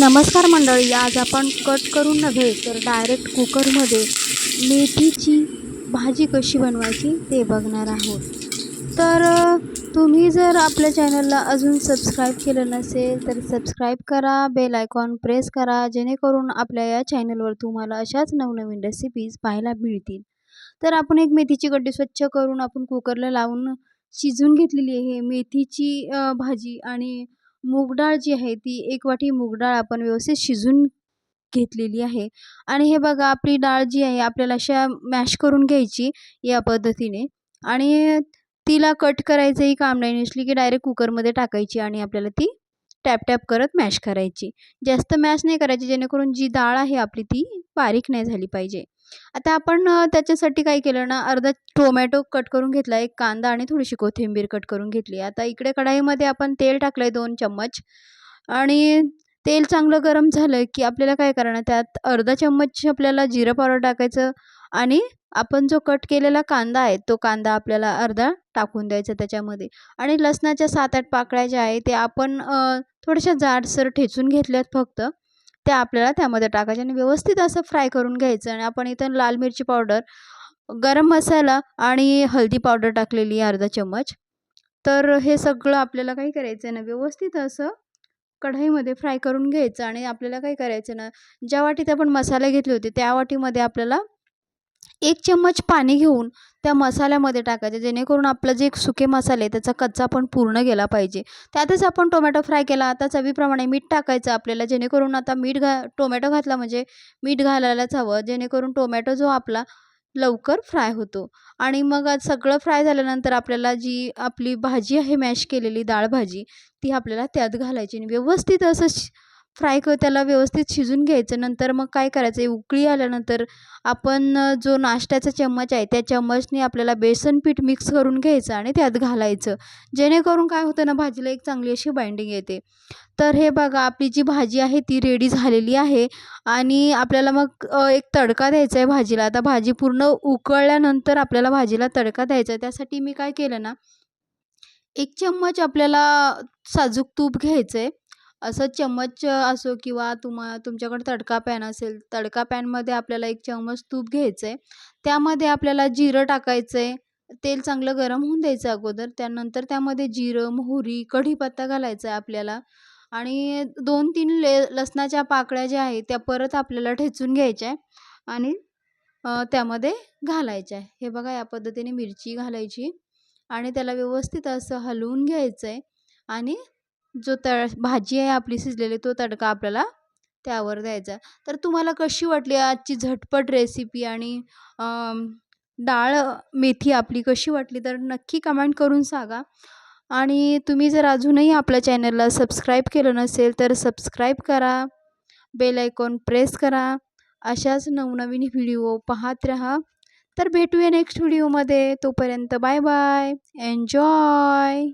नमस्कार मंडळी आज आपण कट करून नव्हे तर डायरेक्ट कुकरमध्ये मेथीची भाजी कशी बनवायची ते बघणार आहोत. तर तुम्ही जर आपल्या चॅनलला अजून सबस्क्राईब केलं नसेल तर सबस्क्राईब करा बेल आयकॉन प्रेस करा जेणेकरून आपल्या या चॅनलवर तुम्हाला अशाच नवनवीन रेसिपीज पाहायला मिळतील. तर आपण एक मेथीची गड्डी स्वच्छ करून आपण कुकरला लावून शिजून घेतलेली आहे. मेथीची भाजी आणि मूग डाळ जी आहे ती एक वाटी मूग डाळ आपण व्यवस्थित शिजून घेतलेली आहे. आणि हे बघा आपली डाळ जी आहे आपल्याला अशा मॅश करून घ्यायची या पद्धतीने. आणि तिला कट करायचंही काम नाही. नसली की डायरेक्ट कुकरमध्ये टाकायची आणि आपल्याला ती टॅप टॅप करत मॅश करायची. जास्त मॅश नाही करायची जेणेकरून जी डाळ आहे आपली ती बारीक नाही झाली पाहिजे. आता आपण त्याच्यासाठी काय केलं ना अर्धा टोमॅटो कट करून घेतला एक कांदा आणि थोडीशी कोथिंबीर कट करून घेतली. आता इकडे कढाईमध्ये आपण तेल टाकलं आहे दोन चम्मच आणि तेल चांगलं गरम झालं की आपल्याला काय करणार त्यात अर्धा चम्मच आपल्याला जिरं पावडर टाकायचं आणि आपण जो कट केलेला कांदा आहे तो कांदा आपल्याला अर्धा टाकून द्यायचा त्याच्यामध्ये. आणि लसणाच्या सात आठ पाकळ्या ज्या आहे ते आपण थोड्याशा जाडसर ठेचून घेतल्यात फक्त. त्या आपल्याला त्यामध्ये टाकायच्या आणि व्यवस्थित असं फ्राय करून घ्यायचं आणि आपण इथं लाल मिरची पावडर गरम मसाला आणि हळदी पावडर टाकलेली आहे अर्धा चम्मच. तर हे सगळं आपल्याला काही करायचं आहे ना व्यवस्थित असं कढाईमध्ये फ्राय करून घ्यायचं आणि आपल्याला काय करायचं ना ज्या वाटीत आपण मसाले घेतले होते त्या वाटीमध्ये आपल्याला एक चम्मच पाणी घेऊन त्या मसाल्यामध्ये टाकायचे जेणेकरून आपलं जे सुके मसाले त्याचा कच्चा पण पूर्ण गेला पाहिजे. त्यातच आपण टोमॅटो फ्राय केला आता चवीप्रमाणे मीठ टाकायचं आपल्याला जेणेकरून आता मीठ घा टोमॅटो घातला म्हणजे मीठ घालायलाच हवं जेणेकरून टोमॅटो जो आपला लवकर फ्राय होतो. आणि मग आज सगळं फ्राय झाल्यानंतर आपल्याला जी आपली भाजी आहे मॅश केलेली डाळ भाजी ती आपल्याला त्यात घालायची आणि व्यवस्थित असं फ्राय क त्याला व्यवस्थित शिजून घ्यायचं. नंतर मग काय करायचं? उकळी आल्यानंतर आपण जो नाश्त्याचा चम्मच आहे त्या चम्मचने आपल्याला बेसन पीठ मिक्स करून घ्यायचं आणि त्यात घालायचं. जेणेकरून काय होतं ना भाजीला एक चांगली अशी बाइंडिंग येते. तर हे बघा आपली जी भाजी आहे ती रेडी झालेली आहे आणि आपल्याला मग एक तडका द्यायचा आहे भाजीला. आता भाजी पूर्ण उकळल्यानंतर आपल्याला भाजीला तडका द्यायचा आहे. त्यासाठी मी काय केलं ना एक चम्मच आपल्याला साजूक तूप घ्यायचं आहे. असं चम्मच असो किंवा तुमा तुमच्याकडे तडका पॅन असेल तडका पॅनमध्ये आपल्याला एक चम्मच तूप घ्यायचं आहे त्यामध्ये आपल्याला जिरं टाकायचं आहे तेल चांगलं गरम होऊन द्यायचं अगोदर. त्यानंतर त्यामध्ये जिरं मोहरी कढीपत्ता घालायचा आहे आपल्याला. आणि दोन तीन ले लसणाच्या पाकळ्या ज्या आहेत त्या परत आपल्याला ठेचून घ्यायच्या आहे. आणि त्यामध्ये घालायच्या आहे. हे बघा या पद्धतीने मिरची घालायची. आणि त्याला व्यवस्थित असं हलवून घ्यायचं आहे. आणि जो तळ भाजी आहे आपली शिजलेली तो तडका आपल्याला त्यावर द्यायचा तर तुम्हाला कशी वाटली आजची झटपट रेसिपी आणि डाळ मेथी आपली कशी वाटली? तर नक्की कमेंट करून सांगा. आणि तुम्ही जर अजूनही आपल्या चॅनलला सबस्क्राईब केलं नसेल तर सबस्क्राईब करा. बेल आयकॉन प्रेस करा. अशाच नवनवीन व्हिडिओ पाहत राहा. तर भेटूया नेक्स्ट व्हिडिओमध्ये तोपर्यंत बाय बाय एन्जॉय